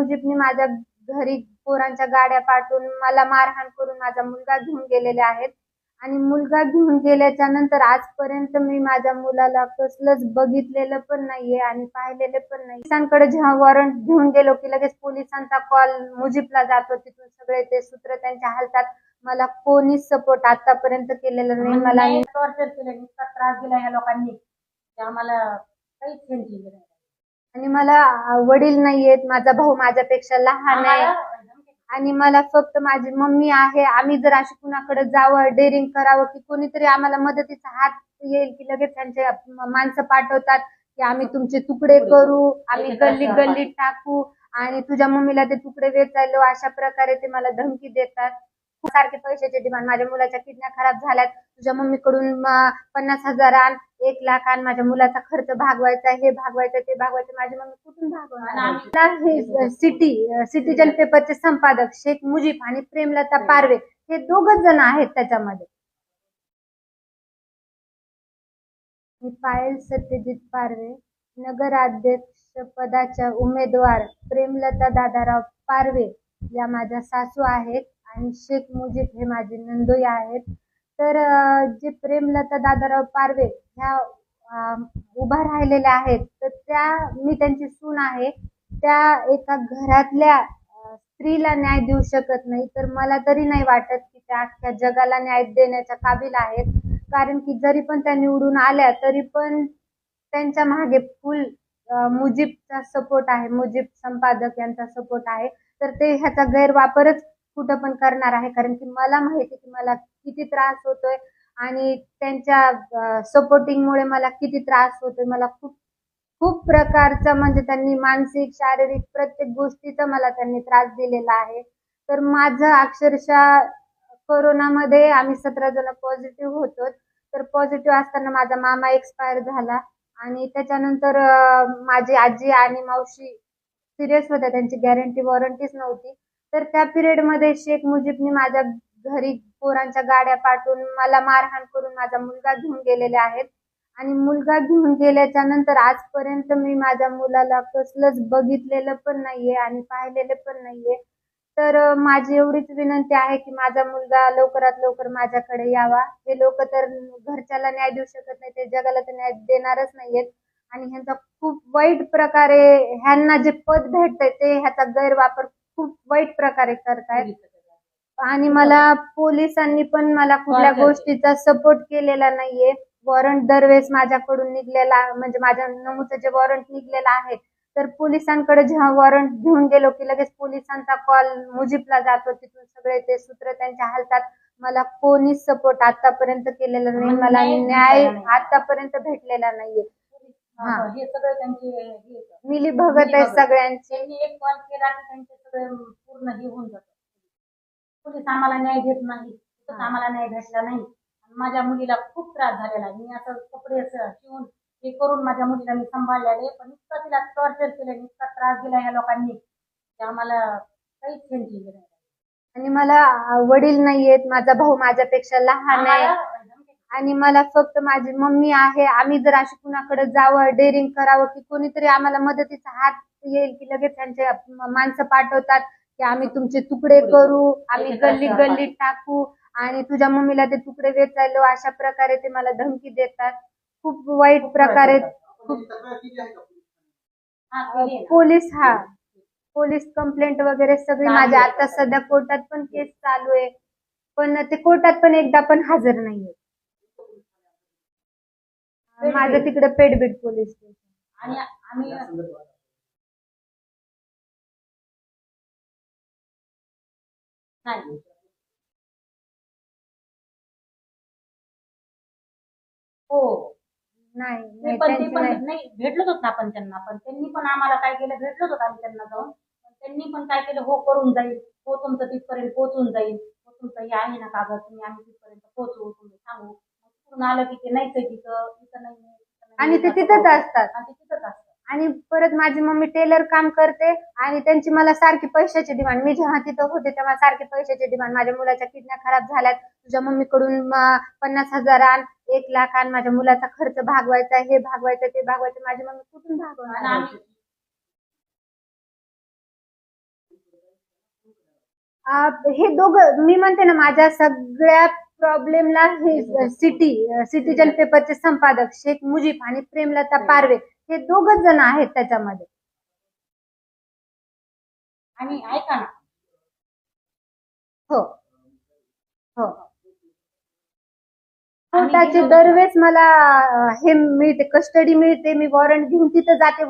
मुजीबनी माझ्या घरी पोरांच्या गाड्या पाठवून मला मारहाण करून माझा मुलगा घेऊन गेलेले आहेत. आणि मुलगा घेऊन गेल्याच्यानंतर आजपर्यंत मी माझ्या मुलाला कसलंच बघितलेलं पण नाहीये आणि पाहिलेलं पण नाही पोलिसांकडे जेव्हा वॉरंट घेऊन गेलो की लगेच पोलिसांचा कॉल मुजीबला जातो तिथून सगळे ते सूत्र त्यांच्या हालतात मला कोणीच सपोर्ट आतापर्यंत केलेला नाही. मला टॉर्चर केलं. इतका त्रास दिला या लोकांनी. आम्हाला काहीच नाही. आणि मला वडील नाहीयेत माझा भाऊ माझ्यापेक्षा लहान आहे. आणि मला फक्त माझी मम्मी आहे. आम्ही जर अशी कुणाकडे जावं डेअरिंग करावं की कोणीतरी आम्हाला मदतीचा हात येईल की लगेच त्यांचे माणसं पाठवतात की आम्ही तुमचे तुकडे करू आम्ही गल्ली गल्लीत टाकू. आणि तुझ्या मम्मीला ते तुकडे वेचायलो अशा प्रकारे ते मला धमकी देतात. सारखे पैशाचे डिमांड माझ्या मुलाच्या किडन्या खराब झाल्यात. तुझ्या मम्मीकडून पन्नास हजार आण एक लाख आण माझ्या मुलाचा खर्च भागवायचा हे भागवायचं ते भागवायचं माझी मम्मी कुठून भागवणार? हे सिटी सिटीजन पेपरचे संपादक शेख मुजीब आणि प्रेमलता पारवे हे दोघच जण आहेत त्याच्यामध्ये. मी पायल सत्यजित पारवे नगराध्यक्ष पदाच्या उमेदवार प्रेमलता दादाराव पारवे या माझ्या सासू आहेत आणि शेख मुजीब हे माझे नंदोई आहेत. तर जे प्रेमलता दादाराव पारवे ह्या उभा राहिलेल्या आहेत तर त्या मी त्यांची सून आहे त्या एका घरातल्या स्त्रीला न्याय देऊ शकत नाही. तर मला तरी नाही वाटत की त्या अख्ख्या जगाला न्याय देण्याच्या काबिल आहेत. कारण की जरी पण त्या निवडून आल्या तरी पण त्यांच्या मागे फुल मुजिबचा मुजीबचा सपोर्ट आहे. मुजीब संपादक यांचा सपोर्ट आहे. तर ते ह्याचा गैरवापरच कुठं पण करणार आहे. कारण की मला माहिती की मला किती त्रास होतोय आणि त्यांच्या सपोर्टिंगमुळे मला किती त्रास होतोय. मला खूप खूप प्रकारचा म्हणजे त्यांनी मानसिक शारीरिक प्रत्येक गोष्टीचा मला त्यांनी त्रास दिलेला आहे. तर माझं अक्षरशः कोरोनामध्ये आम्ही सतरा जण पॉझिटिव्ह होतो. तर पॉझिटिव्ह असताना माझा मामा एक्सपायर झाला. आणि त्याच्यानंतर माझी आजी आणि मावशी सिरियस होत्या. त्यांची गॅरंटी वॉरंटीच नव्हती. तर त्या पिरियडमध्ये शेख मुजीबनी माझ्या घरी पोरांच्या गाड्या पाठवून मला मारहाण करून माझा मुलगा घेऊन गेलेले आहेत. आणि मुलगा घेऊन गेल्याच्यानंतर आजपर्यंत मी माझ्या मुलाला कसलंच बघितलेलं पण नाहीये आणि पाहिलेलं पण नाहीये. तर माझी एवढीच विनंती आहे की माझा मुलगा लवकरात लवकर माझ्याकडे यावा. हे लोक तर घरच्याला न्याय देऊ शकत नाही ते जगाला तर न्याय देणारच नाहीयेत. आणि ह्यांचा खूप वाईट प्रकारे ह्यांना जे पद भेटतंय ते ह्याचा गैरवापर खूप वाईट प्रकारे करतायत. आणि मला पोलिसांनी पण मला कुठल्या. गोष्टीचा सपोर्ट केलेला नाहीये. वॉरंट दरवेळेस माझ्याकडून निघलेला म्हणजे माझ्या नमूचं जे वॉरंट निघलेलं आहे तर पोलिसांकडे जेव्हा वॉरंट घेऊन गेलो की लगेच पोलिसांचा कॉल मुजीबला जातो तिथून सगळे ते सूत्र त्यांच्या हालतात. मला कोणीच सपोर्ट आतापर्यंत केलेला नाही. मला न्याय. आतापर्यंत भेटलेला नाहीये. हा. हे सगळं त्यांचे हे. मिली भगत आहे. सगळ्यांची त्यांनी एक कॉल केला की त्यांचे सगळे पूर्ण हे होऊन जातं पोलीस आम्हाला न्याय देत नाही कुठंच आम्हाला न्याय भेटला नाही आणि माझ्या मुलीला खूप त्रास झालेला आहे. मी असं कपडे असं शिवून हे करून माझ्या मुलीला मी सांभाळलेले पण इतका तिला टॉर्चर केलं इतका त्रास दिला या लोकांनी आम्हाला काहीच सेंड केलं नाही आणि मला अं, वडील नाहीयेत माझा भाऊ माझ्यापेक्षा लहान आहे आम्हाला आणि मला फक्त माझी मम्मी आहे. आम्ही जर अशी कुणाकडे जावं डेअरिंग करावं की कोणीतरी आम्हाला मदतीचा हात येईल की लगेच त्यांचे माणसं पाठवतात की आम्ही तुमचे तुकडे करू आम्ही गल्ली गल्लीत टाकू आणि तुझ्या मम्मीला ते तुकडे वेचायलो. अशा प्रकारे ते मला धमकी देतात. खूप वाईट प्रकारे हा. पोलीस हा. पोलीस कंप्लेंट वगैरे सगळी माझ्या. आता सध्या कोर्टात पण केस चालू आहे. पण ते कोर्टात पण एकदा पण हजर नाहीये. माझं तिकडे पेडबीड पोलीस स्टेशन. आणि आम्ही नाही हो. नाही पण ते त्यांची पण नाही. नाही भेटलोच होत ना आपण त्यांना. पण त्यांनी पण आम्हाला काय केलं भेटलोच होत आम्ही त्यांना जाऊन. पण त्यांनी पण काय केलं हो करून जाईल. हो तुमचं तिथपर्यंत पोहोचून जाईल. हो तुमचं हे आहे ना कागद तुम्ही आम्ही तिथपर्यंत पोहोचवू तुम्ही सांगू. तिकडून आलं की ते नाही तिथं. नाही आणि ते तिथंच. असतात. आणि ते तिथंच असतात आणि परत माझी मम्मी टेलर काम करते आणि त्यांची मला सारखी पैशाची डिमांड मी जेव्हा तिथं होते तेव्हा सारखी पैशाची डिमांड माझ्या मुलाच्या किडन्या खराब झाल्यात. तुझ्या मम्मीकडून पन्नास हजार आण एक लाख आण. माझ्या मुलाचा खर्च भागवायचा हे भागवायचं ते भागवायचं. माझी मम्मी कुठून भागवणार? हे दोघं मी म्हणते ना माझ्या सगळ्या प्रॉब्लेमला हे सिटी सिटीजन पेपरचे संपादक शेख मुजीब आणि प्रेमलता पारवे हे दोघच जण आहेत त्याच्यामध्ये. आणि ऐका ना. हो. हो. कोर्टाचे दरवेळेस मला हे मिळते कस्टडी मिळते मी वॉरंट घेऊन तिथं जाते